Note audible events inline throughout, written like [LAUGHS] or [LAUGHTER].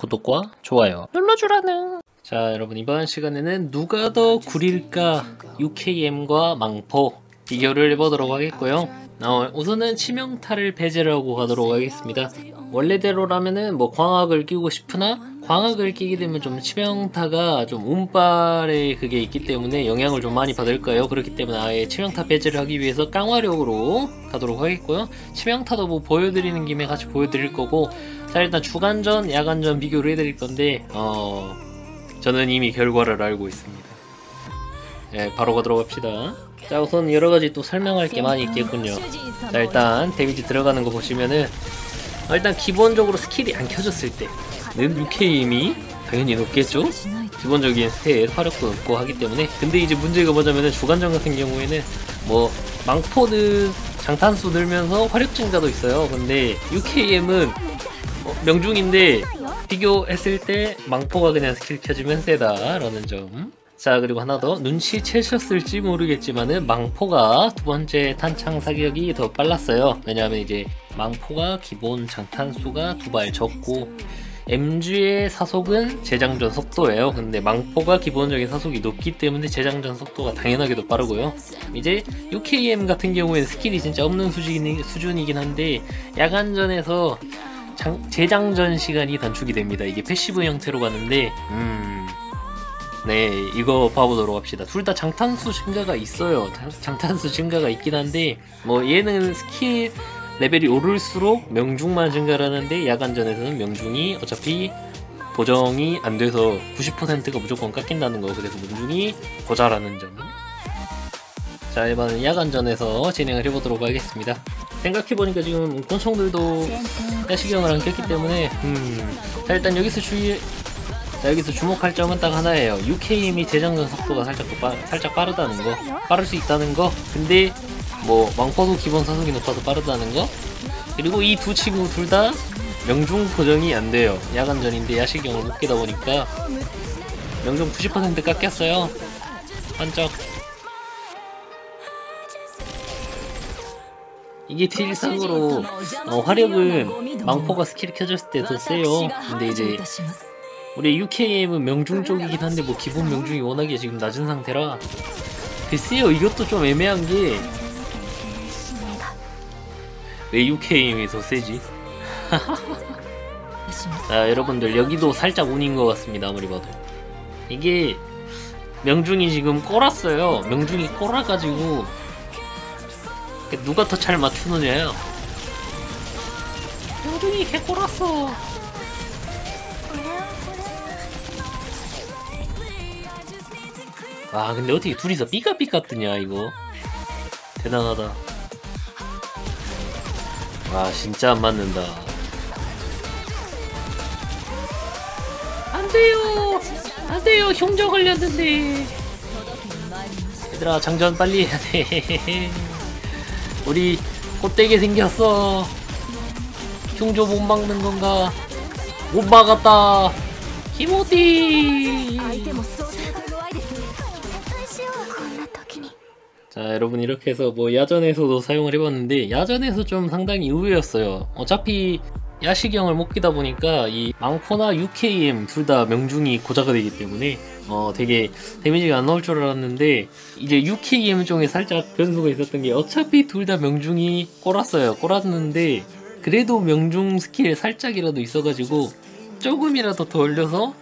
구독과 좋아요. 눌러주라는. 자 여러분 이번 시간에는 누가 더 구릴까? UKM과 망포. 비교를 해보도록 하겠고요 어, 우선은 치명타를 배제하고 가도록 하겠습니다. 원래대로라면은 뭐 광학을 끼고 싶으나 광학을 끼게 되면 좀 치명타가 좀 운빨에 그게 있기 때문에 영향을 좀 많이 받을 거예요. 그렇기 때문에 아예 치명타 배제를 하기 위해서 깡화력으로 가도록 하겠고요. 치명타도 뭐 보여드리는 김에 같이 보여드릴 거고 자 일단 주간전 야간전 비교를 해드릴 건데 어 저는 이미 결과를 알고 있습니다. 네 바로 가도록 합시다 자 우선 여러가지 또 설명할 게 많이 있겠군요. 자 일단 데미지 들어가는 거 보시면은 어, 일단 기본적으로 스킬이 안 켜졌을 때는 UK임이 당연히 높겠죠? 기본적인 스탯 화력도 높고 하기 때문에. 근데 이제 문제가 뭐냐면은 주간전 같은 경우에는 뭐 망포는 장탄수 늘면서 화력 증가도 있어요. 근데 UKM은 어, 명중인데 비교했을 때 망포가 그냥 스킬 켜주면 세다라는 점. 자 그리고 하나 더 눈치채셨을지 모르겠지만은 망포가 두 번째 탄창 사격이 더 빨랐어요. 왜냐하면 이제 망포가 기본 장탄수가 두 발 적고 MG의 사속은 재장전 속도예요. 근데 망포가 기본적인 사속이 높기 때문에 재장전 속도가 당연하게도 빠르고요. 이제 UKM 같은 경우에는 스킬이 진짜 없는 수준이, 수준이긴 한데 야간전에서 장, 재장전 시간이 단축이 됩니다. 이게 패시브 형태로 가는데, 음, 네, 이거 봐보도록 합시다. 둘 다 장탄수 증가가 있어요. 장탄수 증가가 있긴 한데, 뭐 얘는 스킬 레벨이 오를수록 명중만 증가를 하는데, 야간전에서는 명중이 어차피 보정이 안 돼서 90%가 무조건 깎인다는 거. 그래서 명중이 고자라는 점. 자, 이번엔 야간전에서 진행을 해보도록 하겠습니다. 생각해보니까 지금 권총들도 야시경을 안 꼈기 때문에 음. 자 일단 여기서 주의 자 여기서 주목할 점은 딱 하나예요. UKM이 재장전 속도가 살짝 빠, 살짝 빠르다는 거. 빠를 수 있다는 거. 근데 뭐 망포도 기본 사속이 높아서 빠르다는 거. 그리고 이 두 친구 둘 다 명중 보정이 안 돼요. 야간전인데 야시경을 못 끼다 보니까. 명중 90% 깎였어요. 반짝 이게 딜상으로 어, 화력은 망포가 스킬이 켜졌을 때 더 세요. 근데 이제 우리 UKM은 명중 쪽이긴 한데 뭐 기본 명중이 워낙에 지금 낮은 상태라 글쎄요 이것도 좀 애매한 게 왜 UKM이 더 세지? 자 [LAUGHS] 여러분들 여기도 살짝 운인 것 같습니다 아무리 봐도 이게 명중이 지금 꼬랐어요 명중이 꼬라가지고 누가 더 잘 맞추느냐요. 명중이 개 꼬랐어. 아 근데 어떻게 둘이서 삐까삐까 뜨냐 이거 대단하다. 아 진짜 안 맞는다. 안 돼요. 안 돼요. 흉조 걸렸는데. 얘들아 장전 빨리 해야 돼. 우리 꽃대게 생겼어 흉조 못 막는 건가 못 막았다 키모디 자 여러분 이렇게 해서 뭐 야전에서도 사용을 해봤는데 야전에서 좀 상당히 의외였어요. 어차피 야시경을 못 끼다 보니까 이 망포나 UKM 둘 다 명중이 고자가 되기 때문에 어 되게 데미지가 안 나올 줄 알았는데 이제 UKM 쪽에 살짝 변수가 있었던 게 어차피 둘 다 명중이 꼬랐어요. 꼬랐는데 그래도 명중 스킬 살짝이라도 있어가지고 조금이라도 더 올려서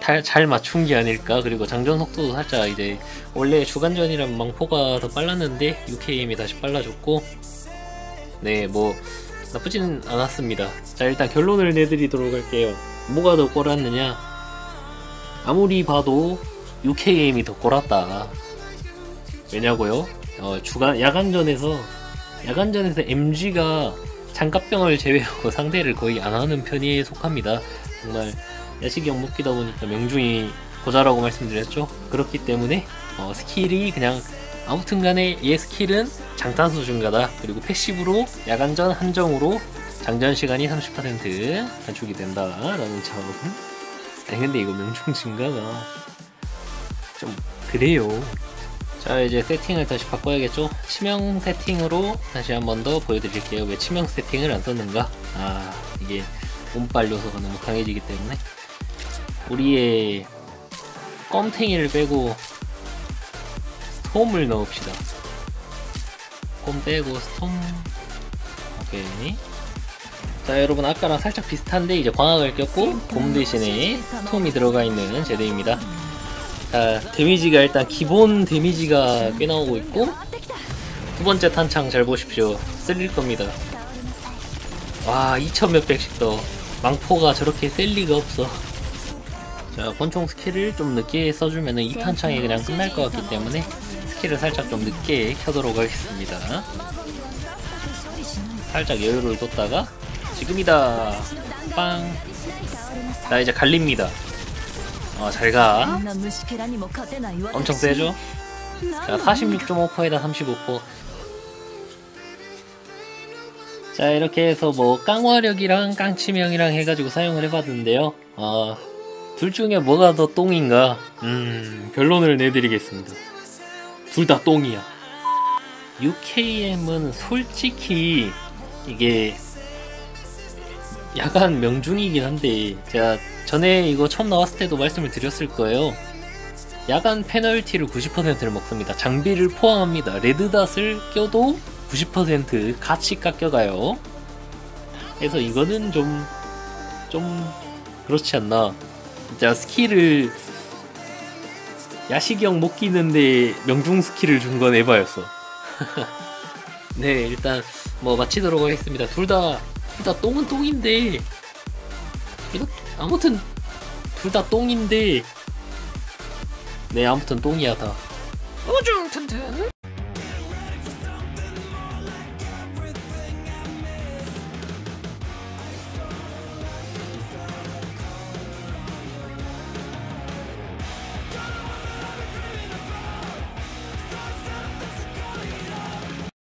잘 맞춘 게 아닐까 그리고 장전 속도도 살짝 이제 원래 주간전이랑 망포가 더 빨랐는데 UKM이 다시 빨라졌고 네 뭐 나쁘지는 않았습니다. 자 일단 결론을 내드리도록 할게요. 뭐가 더 꼬랐느냐? 아무리 봐도 UKM이 더 꼬랐다. 왜냐고요? 어, 주간 야간전에서 야간전에서 MG가 장갑병을 제외하고 상대를 거의 안 하는 편에 속합니다. 정말 야식형 묶이다 보니까 명중이 고자라고 말씀드렸죠. 그렇기 때문에 어, 스킬이 그냥 아무튼 간에 얘 스킬은 장탄수 증가다. 그리고 패시브로 야간전 한정으로 장전 시간이 30% 단축이 된다라는 점. 아니 근데 이거 명중 증가가 좀 그래요. 자 이제 세팅을 다시 바꿔야겠죠? 치명 세팅으로 다시 한 번 더 보여드릴게요. 왜 치명 세팅을 안 썼는가? 아 이게 운빨 요소가 너무 강해지기 때문에 우리의 껌탱이를 빼고 스톰을 넣읍시다. 껌 빼고 스톰 오케이. 자 여러분 아까랑 살짝 비슷한데 이제 광학을 꼈고 곰 대신에 스톰이 들어가 있는 제대입니다. 자 데미지가 일단 기본 데미지가 꽤 나오고 있고 두 번째 탄창 잘 보십시오. 쓸릴 겁니다. 와 2천 몇백씩 더 망포가 저렇게 셀 리가 없어. 자 권총 스킬을 좀 늦게 써주면 은 2탄창이 그냥 끝날 것 같기 때문에 스킬을 살짝 좀 늦게 켜도록 하겠습니다. 살짝 여유를 뒀다가 지금이다. 빵. 나 이제 갈립니다. 어, 잘 가. 엄청 세죠? 자, 46.5%에다 35%. 자, 이렇게 해서 뭐 깡화력이랑 깡치명이랑 해가지고 사용을 해봤는데요. 아, 둘 중에 뭐가 더 똥인가? 음, 결론을 내드리겠습니다. 둘 다 똥이야. UKM은 솔직히 이게 약간 명중이긴 한데 제가 전에 이거 처음 나왔을 때도 말씀을 드렸을 거예요. 야간 페널티를 90%를 먹습니다. 장비를 포함합니다. 레드닷을 껴도 90% 같이 깎여가요. 그래서 이거는 좀, 좀, 그렇지 않나. 진짜 스킬을, 야시경 못 끼는데 명중 스킬을 준 건 에바였어. [LAUGHS] 네, 일단, 뭐, 마치도록 하겠습니다. 둘 다, 둘 다 똥은 똥인데, 이거, 아무튼, 둘 다 똥인데, 네, 아무튼 똥이야, 다. 우중 튼튼